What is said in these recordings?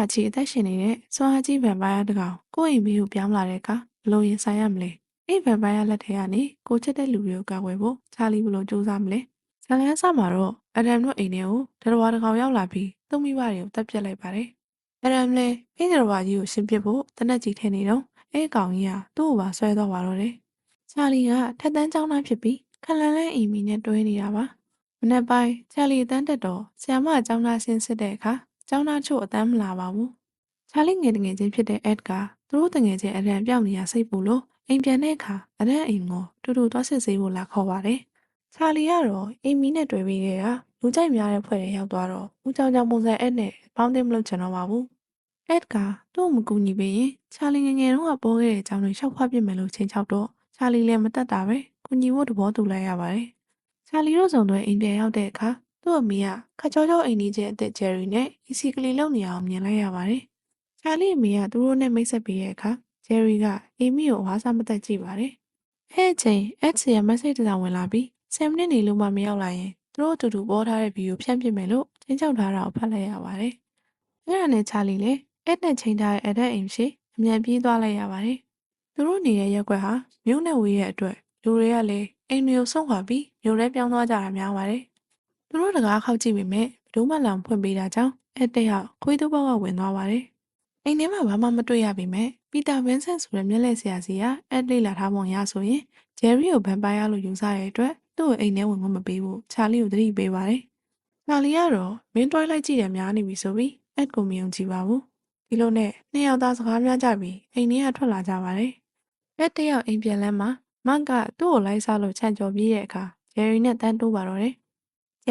ရာချီအသက်ရှင်နေတဲ့စွမ်းအားကြီးဗန်ပိုင်ယာတစ်ကောင်ကိုယ့်အိမ်ဘေးကိုပြောင်းလာတဲ့အခါဘလို့ရင်ဆိုင်ရမလဲအဲ့ဗန်ပိုင်ယာလက်ထဲကနေကိုချစ်တဲ့လူတွေကိုကာကွယ်ဖို့ချာလီဘလို့စူးစမ်းမလဲဇလန်းဆမှာတော့အဒမ်တို့အိမ်ထဲကိုတရဝါတစ်ကောင်ရောက်လာပြီးသူ့မိဘတွေကိုတပ်ပြစ်လိုက်ပါတယ်အဒမ်လည်းအဲ့တရဝါကြီးကိုရှင်းပစ်ဖို့တနက်ကြီးထဲနေတော့အဲ့အကောင်ကြီးကသူ့ကိုပါဆွဲတော့ပါတော့တယ်ချာလီကထက်တန်းကျောင်းသားဖြစ်ပြီးခလန်လဲအိမ်မီနဲ့တွဲနေတာပါမနေ့ပိုင်းချာလီအတန်းတက်တော့ဆ iam မအကြောင်းသားဆင်းစစ်တဲ့အခါ ကျောင်းသားချို့အတန်းမလာပါဘူး။ချာလီငယ်တငယ်ချင်းဖြစ်တဲ့ Ed ကသူတို့တငယ်ချင်းအရန်ပြောင်းနေရစိတ်ပူလို့အိမ်ပြန်တဲ့အခါအရန်အိမ်ကိုတူတူသွားစစ်ဆေးဖို့လာခေါ်ပါတယ်။ချာလီကတော့အိမ်မီနဲ့တွေ့ပြီးခဲ့တာလူကြိုက်များတဲ့ဖွဲ့တွေရောက်သွားတော့ဦးကြောင်ကြောင်ပုံစံ Ed နဲ့ပေါင်းတင်မလို့ချင်တော့ပါဘူး။ Ed ကသူ့ကိုမကူညီပေးရင်ချာလီငယ်ငယ်တုန်းကပေါ်ခဲ့တဲ့အကြောင်းတွေရှောက်ဖွားပြစ်မယ်လို့ချိန်ချောက်တော့ချာလီလည်းမတက်တာပဲကူညီဖို့သဘောတူလိုက်ရပါတယ်။ချာလီတို့ဆောင်တွေအိမ်ပြန်ရောက်တဲ့အခါ သူ့အမေကခက်ချောချောအိမ်ကြီးချင်းအသက်ဂျယ်ရီနဲ့အီစီကလေးလုံနေအောင်မြင်လိုက်ရပါတယ်။ချာလီအမေကသူတို့နဲ့မိတ်ဆက်ပေးတဲ့အခါဂျယ်ရီကအေမီကိုဝါးစားမသက်ကြည့်ပါတယ်။အဲ့အချိန်အက်ဆီရဲ့မက်ဆေ့တစ်စောင်ဝင်လာပြီး10မိနစ်နေလို့မှမရောက်လာရင်သူတို့အတူတူပေါ်ထားတဲ့ဗီဒီယိုဖြန့်ပစ်မယ်လို့ချင်းချောက်ထားတာကိုဖတ်လိုက်ရပါတယ်။အဲ့ဒါနဲ့ချာလီလည်းအဲ့နဲ့ချိန်ထားတဲ့အဒက်အိမ်ရှိအမြန်ပြေးသွားလိုက်ရပါတယ်။သူတို့နေတဲ့ရက်ွက်ဟာမြို့နဲ့ဝေးရဲ့အတွက်လူတွေကလည်းအိမ်တွေကိုဆုံးခွာပြီးမြို့ထဲပြောင်းသွားကြတာများပါတယ်။ သူတို့တကားခောက်ကြည့်ပေမဲ့ဘယ်သူမှလောင်ဖွင့်ပေးတာကြောင့်အဲ့တက်ရောက်ခွေးသူဘောကဝင်သွားပါတယ်။အိမ်ထဲမှာဘာမှမတွေ့ရပေမဲ့ပီတာဗင်းဆန်ဆိုတဲ့မျက်လက်ဆရာစီကအဲ့လေးလာထားပုံရဆိုရင်ဂျယ်ရီကိုဗန်ပိုင်ယာလို့ယူဆရတဲ့အတွက်သူ့ကိုအိမ်ထဲဝင်ခွင့်မပေးဘူးချာလီကိုသတိပေးပါတယ်။ချာလီကတော့မင်းတွိုင်းလိုက်ကြည့်တယ်များနေပြီဆိုပြီးအဲ့ကိုမယုံကြည်ပါဘူး။ဒီလိုနဲ့နှစ်ယောက်သားစကားများကြပြီးအိမ်ထဲကထွက်လာကြပါတယ်။အဲ့တယောက်အိမ်ပြန်လမ်းမှာမန့်ကသူ့ကိုလိုက်စားလို့ချန်ကြော်ပြီးတဲ့အခါဂျယ်ရီနဲ့တန်းတိုးပါတော့တယ်။ဂျ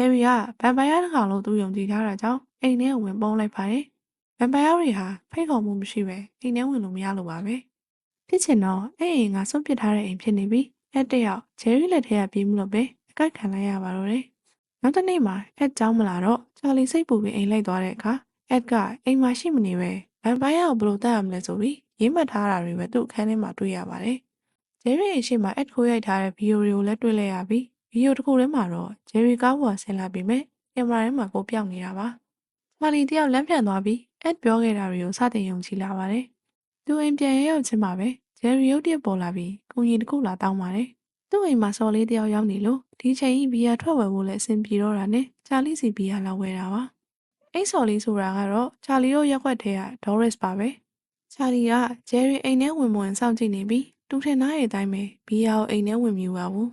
ယ်ရီကဗန်ပိုင်ယာတစ်ကောင်လို့သူယုံကြည်ထားတာကြောင့်အိမ်ထဲကိုဝင်ပုံးလိုက်ပါတယ်။ဗန်ပိုင်ယာတွေဟာဖိတ်ခေါ်မှုမရှိပဲအိမ်ထဲဝင်လို့မရလို့ပါပဲ။ဖြစ်ချင်တော့အဲ့အိမ်ကစွန့်ပစ်ထားတဲ့အိမ်ဖြစ်နေပြီးအဲ့တယောက်ဂျယ်ရီလက်ထဲကပြေးမှုလို့ပဲအကိုက်ခံလိုက်ရပါတော့တယ်။နောက်တစ်နေ့မှာအက်ကြောင်းမလာတော့ချာလီစိတ်ပူပြီးအိမ်လိုက်သွားတဲ့အခါအက်ကအိမ်မှာရှိမနေပဲဗန်ပိုင်ယာကိုဘယ်လိုတတ်ရမလဲဆိုပြီးရင်းမှတ်ထားတာတွေပဲသူ့အခန်းထဲမှာတွေ့ရပါတယ်။ဂျယ်ရီအိမ်ရှိမှာအက်ခိုးရိုက်ထားတဲ့ဗီဒီယိုတွေကိုလည်းတွေ့လိုက်ရပြီး ဗီဒီယိုတစ်ခုထဲမှာတော့ဂျယ်ရီကားပေါ်ဆင်းလာပြီးမဲ့ကင်မရာထဲမှာကိုပြောက်နေတာပါ။ချာလီတယောက်လမ်းပြန်သွားပြီးအက်ပြောခဲ့တာတွေကိုစတင်ယုံကြည်လာပါတယ်။သူအိမ်ပြန်ရောက်ချင်းမှာပဲဂျယ်ရီရုတ်တရက်ပေါ်လာပြီးကုညီတစ်ခုလာတောင်းပါတယ်။သူ့အိမ်မှာစော်လေးတယောက်ရောက်နေလို့ဒီချိန်ကြီးဘီယာထွက်ဝယ်ဖို့လည်းအဆင်ပြေတော့တာနဲ့ချာလီစီဘီယာလာဝယ်တာပါ။အိတ်စော်လေးဆိုတာကတော့ချာလီတို့ရက်ွက်ထဲကဒေါ်ရစ်ပါပဲ။ချာလီကဂျယ်ရီအိမ်ထဲဝင်ဝင်စောင့်ကြည့်နေပြီးတူထင်သားရဲ့အတိုင်းပဲဘီယာကိုအိမ်ထဲဝင်မြူပါဘူး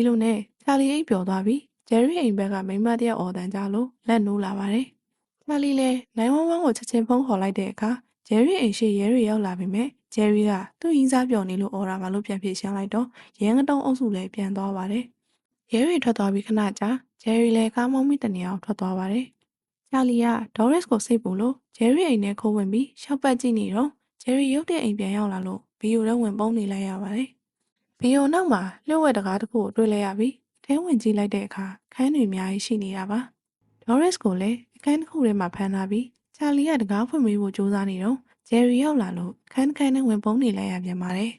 ဒီလိုနဲ့ချာလီအိပ်ပျော်သွားပြီးဂျယ်ရီအိမ်ဘက်ကမိန်းမတစ်ယောက်အော်တန်ကြလို့လက်နိုးလာပါတယ်ချာလီလည်း911ကိုချက်ချင်းဖုန်းခေါ်လိုက်တဲ့အခါဂျယ်ရီအိမ်ရှိရဲရီရောက်လာပြီမဲ့ဂျယ်ရီကသူ့ရင်းစားပျော်နေလို့အော်တာပါလို့ပြန်ဖြေရှင်းလိုက်တော့ရန်ကတုံးအုပ်စုလည်းပြန်သွားပါတယ်ရဲရီထွက်သွားပြီးခဏကြာဂျယ်ရီလည်းကားမောင်းမိတနေအောင်ထွက်သွားပါတယ်ချာလီကဒေါ်ရစ်ကိုစိတ်ပူလို့ဂျယ်ရီအိမ်ထဲခိုးဝင်ပြီးရှောက်ပတ်ကြည့်နေတော့ဂျယ်ရီရုတ်တဲ့အိမ်ပြန်ရောက်လာလို့ဘီယိုထဲဝင်ပုံးနေလိုက်ရပါတယ် ဘီယိုနောက်မှာလျှို့ဝှက်တကားတစ်ခုကိုတွေ့လိုက်ရပြီးအထဲဝင်ကြည့်လိုက်တဲ့အခါခန်းတွေအများကြီးရှိနေတာပါဒေါ်ရစ်ကိုလည်းအခန်းတစ်ခုထဲမှာဖမ်းထားပြီးချာလီကတကားဖွင့်ပေးဖို့ကြိုးစားနေတော့ဂျယ်ရီရောက်လာလို့ခန်းတစ်ခန်းနဲ့ဝင်ပုံးနေလိုက်ရပြန်ပါတယ်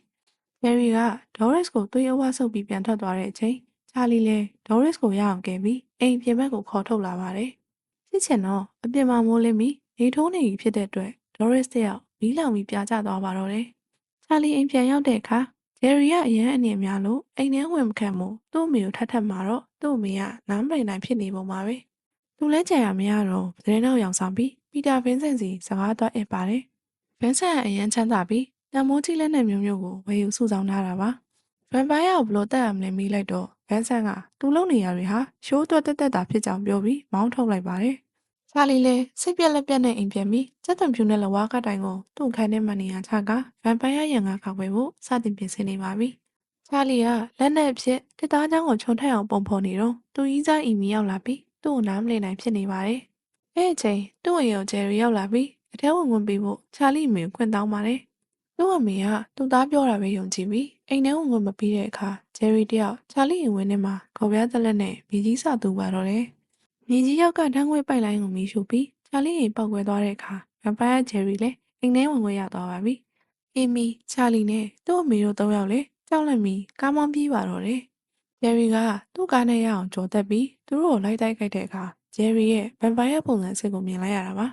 ဂျယ်ရီကဒေါ်ရစ်ကိုသွေးအဝဆုပ်ပြီးပြန်ထွက်သွားတဲ့အချိန်ချာလီလည်းဒေါ်ရစ်ကိုရအောင်ကဲပြီးအိမ်ပြင်ဘက်ကိုခေါ်ထုတ်လာပါတယ်ဖြစ်ချင်တော့အပြင်မှာမိုးလင်းပြီးနေထိုးနေပြီဖြစ်တဲ့အတွက်ဒေါ်ရစ်တယောက်မီးလောင်ပြီးပြာကျသွားပါတော့တယ်ချာလီအိမ်ပြန်ရောက်တဲ့အခါ ဂျယ်ရီကအရန်အနေများလို့အိမ်ထဲဝင်မခံမှုသူ့အမေကိုထပ်ထပ်မှာတော့သူ့အမေကနားမပိုင်နိုင်ဖြစ်နေပုံပါပဲသူလဲကြံရမရတော့သတင်းတော့ရောင်ဆောင်ပြီးပီတာဗင်းဆန်စီစကားသွားအပ်ပါတယ်ဗင်းဆန်ကအရန်ချမ်းသာပြီးတံမိုးကြီးလက်နဲ့မျိုးမျိုးကိုဝယ်ယူစုဆောင်ထားတာပါဗန်ပိုင်ယာကိုဘလို့တက်ရမလဲမေးလိုက်တော့ဗန်ဆန်ကသူ့လုံနေရတွေဟာရှိုးအတွက်တက်တက်တာဖြစ်ကြောင်ပြောပြီးမောင်းထုတ်လိုက်ပါတယ် ချာလီလည်းစိတ်ပြက်လက်ပြက်နဲ့အိမ်ပြန်ပြီးစက်သွန်ဖြူနဲ့လဝါကတိုင်ကိုသူ့ခန်းထဲမှာနေရချကဗန်ပိုင်ယာရံကခောက်ွယ်ဖို့စတင်ပြင်ဆင်နေပါပြီ။ချာလီကလက်နဲ့အဖြစ်တစ်သားချောင်းကိုခြုံထက်အောင်ပုံဖော်နေတော့သူကြီးစားအီမီရောက်လာပြီးသူ့ကိုနားမလည်နိုင်ဖြစ်နေပါတယ်။အဲအချိန်သူ့အိမ်ကိုဂျယ်ရီရောက်လာပြီးအထဲဝင်ဝင်ပြီးဖို့ချာလီမေကိုခွင့်တောင်းပါတယ်။သူ့အမေကသူ့သားပြောတာပဲယုံကြည်ပြီးအိမ်ထဲဝင်ဝင်မပြီးတဲ့အခါဂျယ်ရီတယောက်ချာလီအိမ်ဝင်ထဲမှာခေါ်ပြားသက်လက်နဲ့မိကြီးစာသူပါတော့တယ်။ မြေကြီးရောက်ကတန်းခွေပိုက်လိုင်းကိုမီးရှို့ပြီးချာလီအိမ်ပောက်ကွဲသွားတဲ့အခါဗမ်ပိုင်ယာဂျယ်ရီလည်းအိမ်ထဲဝင်ခွင့်ရသွားပါပြီ။အီမီချာလီနဲ့သူ့အမေတို့သုံးယောက်လည်းကြောက်လန့်ပြီးကားမောင်းပြေးပါတော့တယ်။ဂျယ်ရီကသူ့ကားနဲ့ရအောင်ကြော်တက်ပြီးသူတို့ကိုလိုက်တိုက်ခိုက်တဲ့အခါဂျယ်ရီရဲ့ဗမ်ပိုင်ယာပုံစံအစ်စ်ကိုမြင်လိုက်ရတာပါ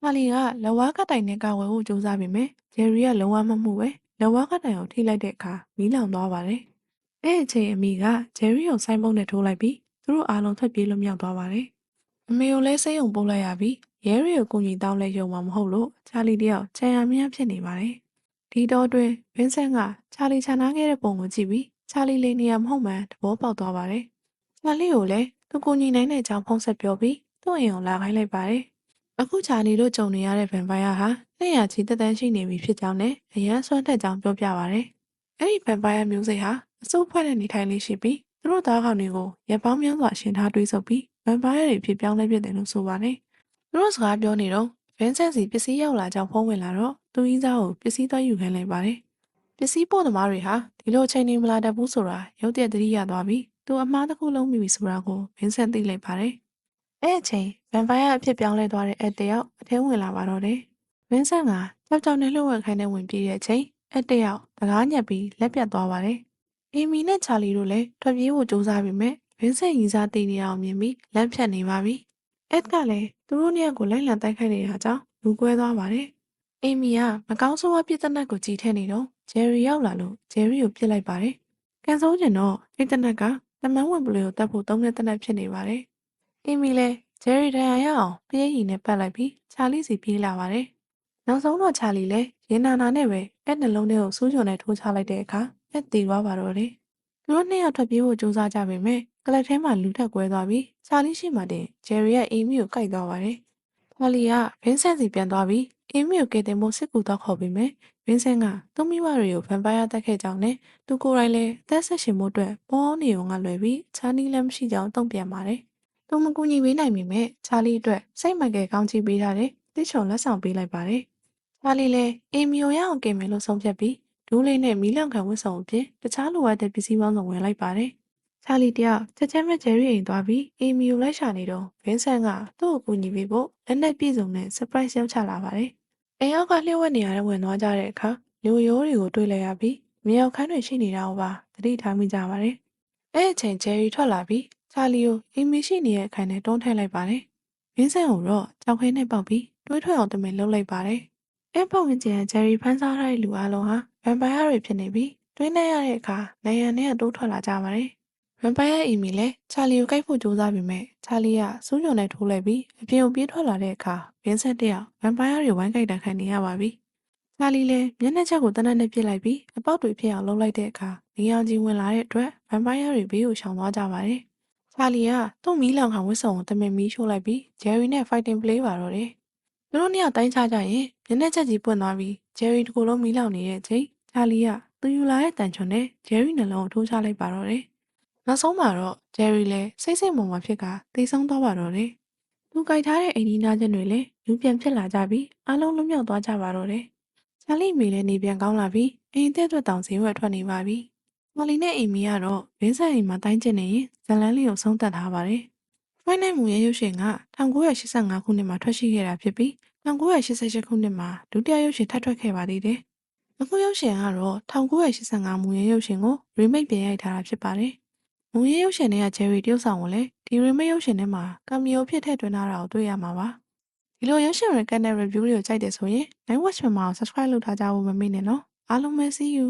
ချာလီကလက်ဝါးကတိုင်နဲ့ကာဝယ်ဖို့ကြိုးစားပေမဲ့ဂျယ်ရီကလုံးဝမမှုပဲလက်ဝါးကတိုင်ကိုထိလိုက်တဲ့အခါမီးလောင်သွားပါတယ်။အဲ့အချိန်အမိကဂျယ်ရီကိုဆိုင်းပုံးနဲ့ထိုးလိုက်ပြီး သူတို့အားလုံးထွက်ပြေးလွတ်မြောက်သွားပါတယ်။အမေကိုလည်းစိတ်ုံပို့လိုက်ရပြီးရဲရီကိုကူညီတောင်းလဲရုံမှာမဟုတ်လို့ချာလီတယောက်ချန်ရမြန်းဖြစ်နေပါတယ်။ဒီတော့တွင်ဗင်းဆန်ကချာလီချန်နာခဲ့တဲ့ပုံကိုကြည့်ပြီးချာလီလေးနေရာမဟုတ်မှန်သဘောပေါက်သွားပါတယ်။ချာလီကိုလည်းသူကူညီနိုင်တဲ့အကြောင်းဖုံးဆက်ပြောပြီးသူ့အိမ်ကိုလာခိုင်းလိုက်ပါတယ်။အခုချာလီတို့ကြုံနေရတဲ့ဗန်ပိုင်ယာဟာလက်ရချီတက်တန်းရှိနေပြီဖြစ်ကြောင်းနဲ့အရန်ဆွမ်းတက်ကြောင်းပြောပြပါရယ်။အဲ့ဒီဗန်ပိုင်ယာမျိုးစိတ်ဟာအစိုးဖွဲ့တဲ့နေထိုင်လေးရှိပြီး သူတို့သားကောင်တွေကိုရပ်ပေါင်းများစွာရှင်ထားတွေးဆုပ်ပြီးဗန်ပိုင်ယာတွေဖြစ်ပြောင်းလဲဖြစ်တယ်လို့ဆိုပါတယ်။သူတို့စကားပြောနေတော့ဗင်းဆန်စီပစ္စည်းရောက်လာကြောင်းဖုံးဝင်လာတော့သူကြီးသားကိုပစ္စည်းသွားယူခိုင်းလိုက်ပါတယ်။ပစ္စည်းပို့သမားတွေဟာဒီလိုအချိန်နေမလာတတ်ဘူးဆိုတာရုတ်တရက်သတိရသွားပြီးသူအမားတစ်ခုလုံးမိပြီဆိုတာကိုဗင်းဆန်သိလိုက်ပါတယ်။အဲ့အချိန်ဗန်ပိုင်ယာအဖြစ်ပြောင်းလဲသွားတဲ့အက်တယောက်အထဲဝင်လာပါတော့တယ်။ဝင်းဆန်ကကြောက်ကြောက်နဲ့လှုပ်ဝက်ခိုင်းတဲ့ဝင်ပြေးတဲ့အချိန်အက်တယောက်တကားညက်ပြီးလက်ပြတ်သွားပါတယ်။ အီမီနဲ့ချာလီတို့လည်းထွက်ပြေးဖို့ကြိုးစားပေမဲ့ဝင်းဆန်ကြီးစားတည်နေအောင်မြင်ပြီးလမ်းဖြတ်နေပါပြီ။အက်ကလည်းသူတို့နှစ်ယောက်ကိုလိုက်လံတိုက်ခိုက်နေတာကြောင့်လူကွဲသွားပါတယ်။အီမီကမကောင်းဆိုးဝါးပြစ်တဲ့နက်ကိုကြည်ထဲနေတော့ဂျယ်ရီရောက်လာလို့ဂျယ်ရီကိုပြစ်လိုက်ပါတယ်။ကန်ဆိုးကျင်တော့အဲ့တဲ့နက်ကတမန်ဝင်ပလူကိုတတ်ဖို့သုံးတဲ့တဲ့နက်ဖြစ်နေပါတယ်။အီမီလည်းဂျယ်ရီဒန်ယာရအောင်ပြည့်ရည်နဲ့ပတ်လိုက်ပြီးချာလီစီပြေးလာပါတယ်။နောက်ဆုံးတော့ချာလီလည်းရင်နာနာနဲ့ပဲအဲ့နှလုံးထဲကိုစူးချွန်နဲ့ထိုးချလိုက်တဲ့အခါ အဲ့တည်သွားပါတော့တယ်။သူတို့နှစ်ယောက်ထွက်ပြေးဖို့ကြိုးစားကြပေမဲ့ကလပ်ထဲမှာလူထက်ကွဲသွားပြီးချာလီရှိမှတင်ဂျယ်ရီရဲ့အီမီကိုကိုက်သွားပါတယ်။ချာလီကဗင်းဆန်စီပြန်သွားပြီးအီမီကိုကယ်တင်ဖို့စစ်ကူတော့ခေါ်ပေမဲ့ဗင်းဆန်ကသူ့မိမတွေကိုဗန်ပိုင်ယာတက်ခဲ့ကြောင်းနဲ့သူကိုယ်တိုင်လည်းအသက်ဆက်ရှင်မှုအတွက်ပေါ်အောင်နေုံကလွယ်ပြီးချာနီလည်းမရှိကြောင်းတုံ့ပြန်ပါတယ်။သူမကူညီပေးနိုင်ပေမဲ့ချာလီအတွက်စိတ်မကယ်ကောင်းချီးပေးထားတဲ့တစ်ချုံလက်ဆောင်ပေးလိုက်ပါတယ်။ချာလီလည်းအေမီယိုရအောင်ကင်မယ်လို့ဆုံးဖြတ်ပြီး ဒူးလေးနဲ့မီးလောင်ခံဝတ်စုံအပြင်တခြားလိုအပ်တဲ့ပစ္စည်းပေါင်းစုံဝယ်လိုက်ပါတယ်။ချာလီတယောက်ချက်ချင်းပဲဂျယ်ရီအိမ်သွားပြီးအေမီယိုလိုက်ရှာနေတော့ဗင်းဆန်ကသူ့ကိုကူညီပေးဖို့လက်နက်ပြည့်စုံတဲ့ surprise ရောက်ချလာပါတယ်။အိမ်အောက်ကလျှို့ဝှက်နေရတဲ့ဝင်သွားကြတဲ့အခါလူရိုးတွေကိုတွေ့လိုက်ရပြီးမြေရောက်ခန်းတွေရှိနေတာကိုပါသတိထားမိကြပါတယ်။အဲ့အချိန်ဂျယ်ရီထွက်လာပြီးချာလီကိုအေမီရှိနေတဲ့အခန်းထဲတွန်းထည့်လိုက်ပါတယ်။ဗင်းဆန်ကိုတော့ကြောက်ခဲနဲ့ပေါက်ပြီးတွေးထွက်အောင်တမင်လှုပ်လိုက်ပါတယ်။အဲ့ပုံဝင်ကျန်ဂျယ်ရီဖန်ဆားထားတဲ့လူအလုံးဟာ ဗန်ပိုင်ယာတွေဖြစ်နေပြီးတွေးနေရတဲ့အခါနိုင်ရန်နဲ့တိုးထွက်လာကြပါတယ်။ဗန်ပိုင်ယာအီမီလည်းချာလီကိုကိုက်ဖို့ကြိုးစားပေမဲ့ချာလီကစူးညုံနဲ့ထိုးလိုက်ပြီးအပြင်ကိုပြေးထွက်လာတဲ့အခါဗင်းဆက်တယောက်ဗန်ပိုင်ယာတွေဝိုင်းကြိုက်တာခံနေရပါပြီ။ချာလီလည်းမျက်နှာချက်ကိုတနက်နဲ့ပစ်လိုက်ပြီးအပေါက်တွေဖြစ်အောင်လှုပ်လိုက်တဲ့အခါနေအောင်ကြီးဝင်လာတဲ့အတွက်ဗန်ပိုင်ယာတွေဘေးကိုရှောင်သွားကြပါတယ်။ချာလီကသူ့မီးလောင်ခံဝစ်စုံကိုတမင်မီးရှို့လိုက်ပြီးဂျယ်ရီနဲ့ fighting play ပါတော့တယ်။သူတို့နှစ်ယောက်တိုင်းချကြရင်မျက်နှာချက်ကြီးပွင့်သွားပြီး ဂျယ်ရီတစ်ကိုယ်လုံးမီးလောင်နေတဲ့အချိန်ချာလီကသူယူလာတဲ့တန်ချွန်နဲ့ဂျယ်ရီနှလုံးကိုထိုးချလိုက်ပါတော့တယ်။နောက်ဆုံးမှာတော့ဂျယ်ရီလည်းစိတ်စိတ်မုံမဖြစ်ကတေဆုံးသွားပါတော့တယ်။သူကြိုက်ထားတဲ့အိမ်ဒီနာချင်းတွေလည်းလူပြန်ဖြစ်လာကြပြီးအားလုံးလွတ်မြောက်သွားကြပါတော့တယ်။ချာလီမေလည်းနေပြန်ကောင်းလာပြီးအိမ်အသက်အတွက်တောင်ဈေးဝယ်ထွက်နေပါပြီ။မော်လီနဲ့အိမ်မီကတော့ဗင်းဆက်အိမ်မှာတိုင်းကျင်နေရင်ဇလန်းလေးကိုဆုံးသက်ထားပါတယ်။ဖိုင်နိုင်မူရဲ့ရုပ်ရှင်က1985ခုနှစ်မှာထွက်ရှိခဲ့တာဖြစ်ပြီး 1988ခုနှစ်မှာဒုတိယရုပ်ရှင်ထပ်ထွက်ခဲ့ပါသေးတယ်။အခုရုပ်ရှင်ကတော့1985မူရင်းရုပ်ရှင်ကို remake ပြန်ရိုက်ထားတာဖြစ်ပါတယ်။မူရင်းရုပ်ရှင်တွေကဂျယ်ရီတယောက်ဆောင်ကိုလည်းဒီ remake ရုပ်ရှင်ထဲမှာကမ်မီယိုဖြစ်ထည့်သွင်းထားတာကိုတွေ့ရမှာပါ။ဒီလိုရုပ်ရှင်တွေကန်တဲ့ review တွေကိုကြိုက်တယ်ဆိုရင် Night Watch မြန်မာကို subscribe လုပ်ထားကြဖို့မမေ့နဲ့နော်။အားလုံးပဲ see you